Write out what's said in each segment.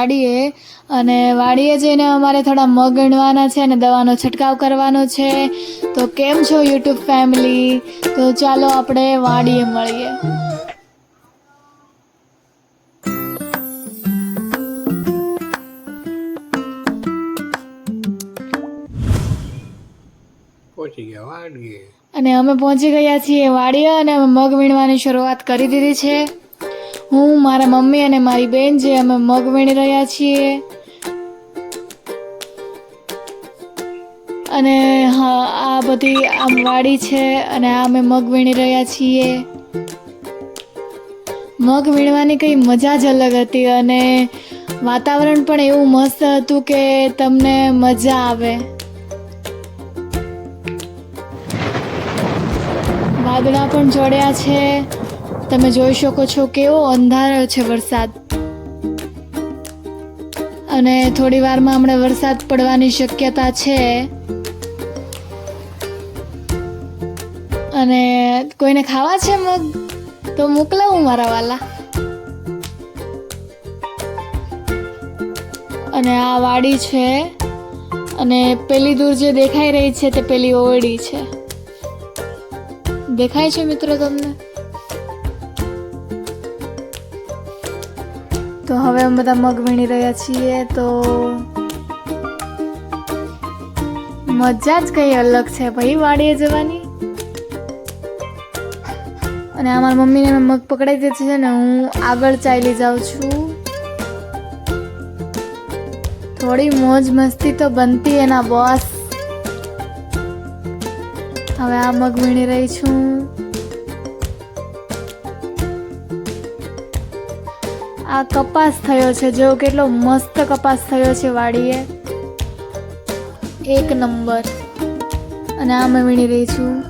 વાડીએ અને વાડીએ જઈને અમારે થોડા મગ વીણવાના છે અને દવાનો છંટકાવ કરવાનો છે. તો કેમ છો યુટ્યુબ ફેમિલી? તો ચાલો આપણે વાડીએ મળીએ. અને અમે પહોંચી ગયા છીએ વાડીએ અને મગ વીણવાની શરૂઆત કરી દીધી છે. હું, મારા મમ્મી અને મારી બેન જે અમે મગ વીણી રહ્યા છીએ. અને હા, આ બધી આમ વાડી છે અને આ અમે મગ વીણી રહ્યા છીએ. મગ વીણવાની કંઈ મજા જ અલગ હતી અને વાતાવરણ પણ એવું મસ્ત હતું કે તમને મજા આવે. વાદળા પણ જોડ્યા છે. તમે જોઈ શકો છો કેવો અંધારો છે વરસાદ. અને થોડી વારમાં હમણાં વરસાદ પડવાની શક્યતા છે. અને કોઈને ખાવા છે મગ? તો મોકલાવું મારા વાલા. અને આ વાડી છે. અને પેલી દૂર જે દેખાઈ રહી છે તે પેલી ઓરડી છે. દેખાય છે મિત્રો તમને? તો હવે અમે બધા મગ વીણી રહ્યા છીએ, તો મજા જ કઈ અલગ છે ભાઈ વાડીએ જવાની? અને અમારા મમ્મીને મગ પકડાઈ દીધી છે ને હું આગળ ચાલી જાઉં છું. થોડી મોજ મસ્તી તો બનતી એના બોસ હવે આ મગ વીણી રહી છું. આ કપાસ થયો છે. જો કેટલો મસ્ત કપાસ થયો છે વાડીએ. એક નંબર. અને આ મેં વીણી રહી છું.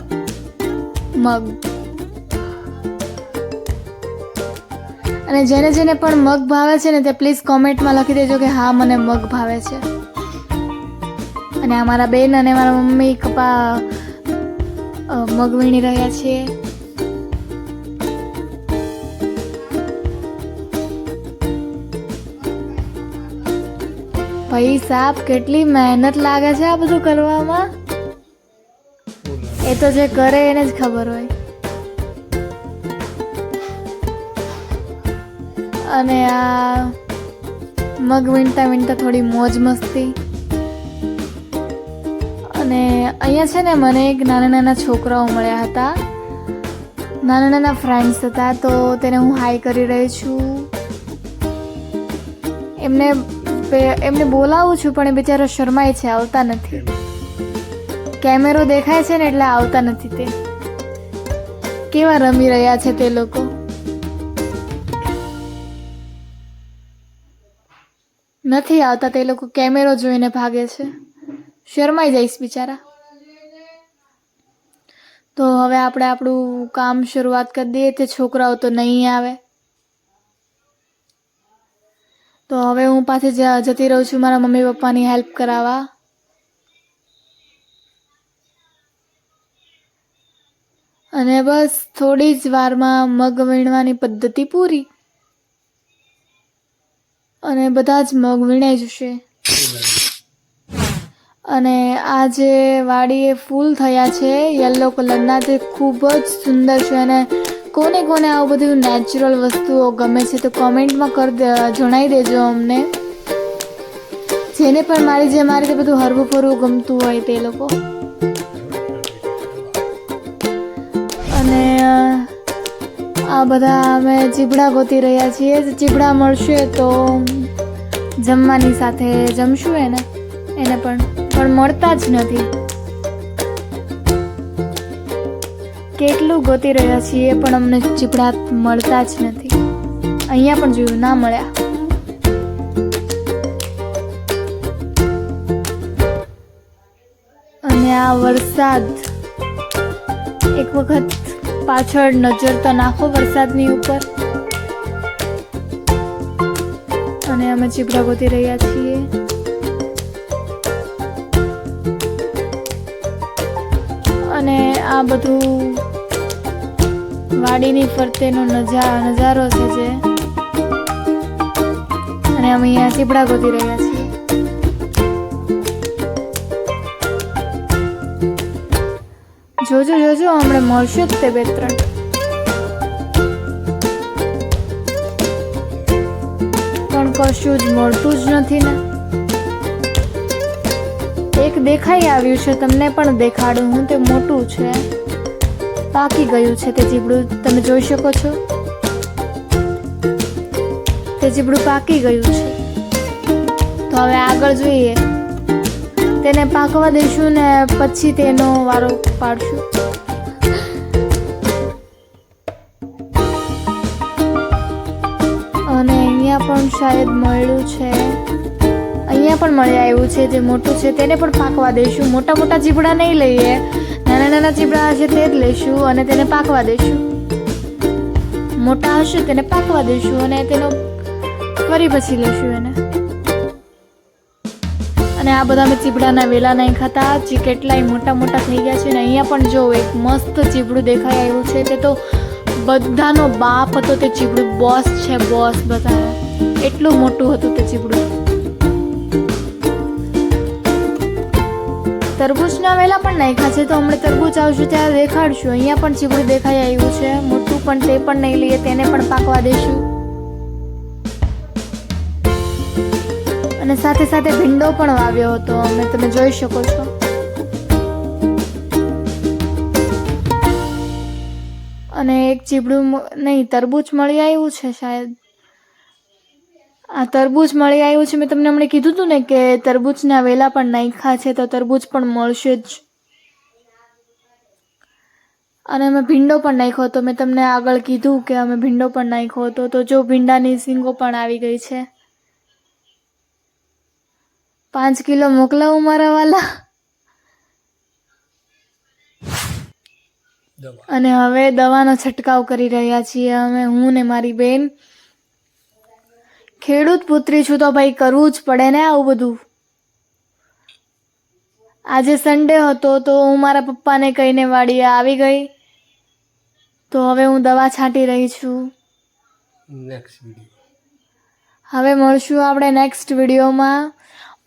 મગ. અને જેને જેને પણ મગ ભાવે છે ને તે પ્લીઝ કોમેન્ટમાં લખી દેજો કે હા, મને મગ ભાવે છે. અને અમારા બેન અને મારા મમ્મી કપા મગ વીણી રહ્યા છીએ ભાઈ સાહેબ, કેટલી મહેનત લાગે છે આ બધું કરવામાં? એ તો જે કરે એને જ ખબર હોય. અને આ મગ વીણતા વીણતા થોડી મોજ મસ્તી. અને અહીંયા છે ને મને એક નાના નાના છોકરાઓ મળ્યા હતા. નાના નાના ફ્રેન્ડ્સ હતા, તો તેને હું હાઈ કરી રહી છું. એમને એમને બોલાવું છું, પણ એ બિચારા શરમાય છે, આવતા નથી. કેમેરો દેખાય છે ને એટલે આવતા નથી તે. કેવા રમી રહ્યા છે તે લોકો? નથી આવતા તે લોકો, કેમેરો જોઈને ભાગે છે. શરમાઈ જઈશ બિચારા. તો હવે આપણે આપણું કામ શરૂઆત કરી દઈએ, તે છોકરાઓ તો નહીં આવે. તો હવે હું પાછી જતી રહું છું મારા મમ્મી પપ્પાની હેલ્પ કરાવવા. અને બસ થોડી જ વારમાં મગ વીણવાની પદ્ધતિ પૂરી. અને બધા જ મગ વીણાઈ જશે. અને આ જે વાડીએ ફૂલ થયા છે, યલો કલરના, તે ખૂબ જ સુંદર છે અને કોને કોને આવું બધું નેચરલ વસ્તુઓ ગમે છે તો કોમેન્ટમાં કર જણાવી દેજો અમને. જેને પણ મારી જે મારી રીતે બધું હરવું ફરવું ગમતું હોય તે લોકો. અને આ બધા અમે ચીબડા ગોતી રહ્યા છીએ. ચીબડા મળશે તો જમવાની સાથે જમશું એને. એને પણ પણ મળતા જ નથી. કેટલું ગોતી રહ્યા છીએ પણ અમને ચીપડા મળતા જ નથી. અહીંયા પણ જોયું, ના મળ્યા. અને આ વરસાદ, એક વખત પાછળ નજર તો નાખો વરસાદની ઉપર. અને અમે ચીપડા ગોતી રહ્યા છીએ. અને આ બધું વાડીની ફરતેનો નજા, નજારો છે જે. અને અમે અહીંયા ચીપડા ગોતી રહ્યા છીએ. જોજો જોજો, હમણાં મળશે જ તે બે ત્રણ. પણ કશું જ મળતું જ નથી ને. એક દેખાઈ આવ્યું છે, તમને પણ દેખાડું, હું તે મોટું છે. પાકી ગયું છે તે જીબડું તમે જોઈ શકો છો. તે જીબડું પાકી ગયું છે. તો હવે આગળ જોઈએ. તેને પાકવા દઈશું ને પછી તેનો વારો પાડશું. અને અહીંયા પણ શાયદ મળ્યું છે. અહીંયા પણ મળી આવ્યું છે જે મોટું છે તેને પણ પાકવા દઈશું. મોટા મોટા જીબડા નહીં લઈએ. નાના નાના ચીબડા હશે તે જ લઈશું અને તેને પાકવા દઈશું. મોટા હશે તેને પાકવા દઈશું અને તેનો ફરી પછી લઈશું એને. અને આ બધા મેં ચીબડાના વેલા નહીં ખાતા, જે કેટલાય મોટા મોટા થઈ ગયા છે ને અહીંયા પણ જો એક મસ્ત ચીબડું દેખાઈ આવ્યું છે, તે તો બધાનો બાપ હતો તે ચીબડું બોસ છે બોસ બધાનો. એટલું મોટું હતું તે ચીબડું. તરબૂચના વેલા પણ નાખ્યા છે. તો હમણાં તરબૂચ આવશું ત્યારે દેખાડશું. અહીંયા પણ ચીબડું દેખાઈ આવ્યું છે. મોટું પણ તે પણ નહીં લઈએ, તેને પણ પાકવા દઈશું અને સાથે સાથે ભીંડો પણ વાવ્યો હતો. અમે તમે જોઈ શકો છો. અને એક ચીબડું નહીં, તરબૂચ મળી આવ્યું છે શાયદ. આ તરબૂચ મળી આવ્યું છે. મેં તમને હમણાં કીધું હતું ને કે તરબૂચના વેલા પણ નાખ્યા છે તો તરબૂચ પણ મળશે જ. અને અમે ભીંડો પણ નાખ્યો હતો. મેં તમને આગળ કીધું કે અમે ભીંડો પણ નાખ્યો હતો. તો જો ભીંડાની સિંગો પણ આવી ગઈ છે. પાંચ કિલો મોકલાવું મારા વાલા. અને હવે દવાનો છંટકાવ કરી રહ્યા છીએ. અમે હું ને મારી બેન. ખેડૂત પુત્રી છું તો ભાઈ કરવું જ પડે ને આવું બધું. આજે સન્ડે હતો તો હું મારા પપ્પાને કહીને વાડીએ આવી ગઈ. તો હવે હું દવા છાંટી રહી છું. હવે મળશું આપણે નેક્સ્ટ વિડીયોમાં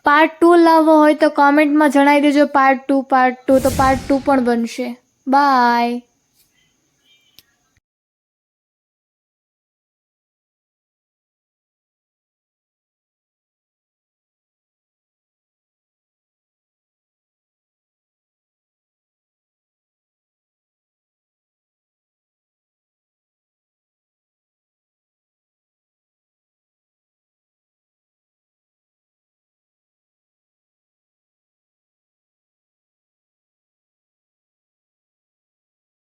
પાર્ટ ટુ લાવવો હોય તો કોમેન્ટમાં જણાવી દેજો. પાર્ટ ટુ પાર્ટ ટુ તો પાર્ટ ટુ પણ બનશે. બાય